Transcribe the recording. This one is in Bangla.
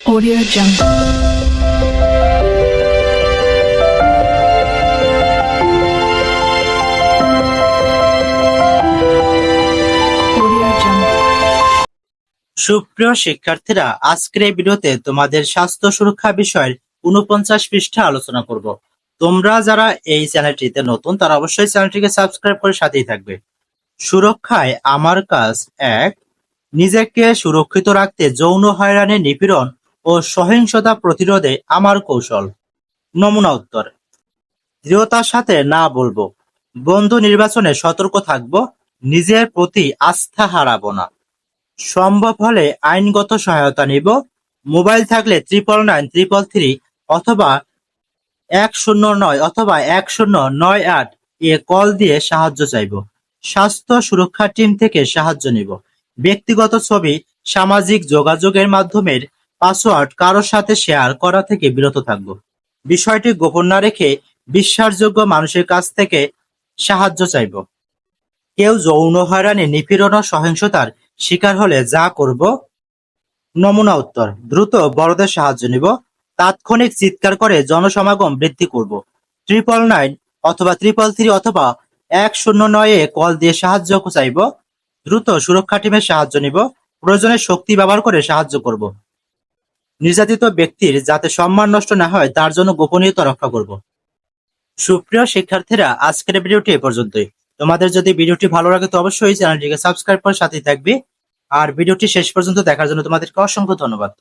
Audio Jungle. সুপ্রিয় শিক্ষার্থীরা, আজকের এই ভিডিওতে তোমাদের স্বাস্থ্য সুরক্ষা বিষয়ের উনপঞ্চাশ পৃষ্ঠা আলোচনা করব। তোমরা যারা এই চ্যানেলটিতে নতুন, তারা অবশ্যই চ্যানেলটিকে সাবস্ক্রাইব করে সাথেই থাকবে। সুরক্ষায় আমার কাজ এক, নিজেকে সুরক্ষিত রাখতে যৌন হয়রানি নিপীড়ন ও সহিংসতা প্রতিরোধে আমার কৌশল। নমুনা উত্তর। দৃঢ়তার সাথে না বলব। বন্ধু নির্বাচনে সতর্ক থাকব, নিজের প্রতি আস্থা হারাবো না। সম্ভব হলে আইনগত সহায়তা নিব, মোবাইল থাকলে ত্রিপল নাইন, ত্রিপল থ্রি অথবা এক শূন্য নয় অথবা এক শূন্য নয় আট এ কল দিয়ে সাহায্য চাইব। স্বাস্থ্য সুরক্ষা টিম থেকে সাহায্য নিব। ব্যক্তিগত ছবি, সামাজিক যোগাযোগের মাধ্যমের পাসওয়ার্ড কারোর সাথে শেয়ার করা থেকে বিরত থাকব। বিষয়টি গোপন না রেখে বিশ্বাসযোগ্য মানুষের কাছ থেকে সাহায্য চাইব। কেউ যৌন হয়রানি, নিপীড়ন ও সহিংসতার শিকার হলে যা করব? নমুনা উত্তর। দ্রুত বড়দের সাহায্য নিব। তাৎক্ষণিক চিৎকার করে জনসমাগম বৃদ্ধি করব। ট্রিপল নাইন অথবা ট্রিপল থ্রি অথবা এক শূন্য নয়ে কল দিয়ে সাহায্য চাইব। দ্রুত সুরক্ষা টিমের সাহায্য নিব। প্রয়োজনে শক্তি ব্যবহার করে সাহায্য করব। নির্যাতিত ব্যক্তির যাতে সম্মান নষ্ট না হয়, তার জন্য গোপনীয়তা রক্ষা করব। সুপ্রিয় শিক্ষার্থীরা, আজকের ভিডিওটি এ পর্যন্তই। তোমাদের যদি ভিডিওটি ভালো লাগে, তো অবশ্যই চ্যানেলটিকে সাবস্ক্রাইব করে সাথেই থাকবে। আর ভিডিওটি শেষ পর্যন্ত দেখার জন্য তোমাদেরকে অসংখ্য ধন্যবাদ।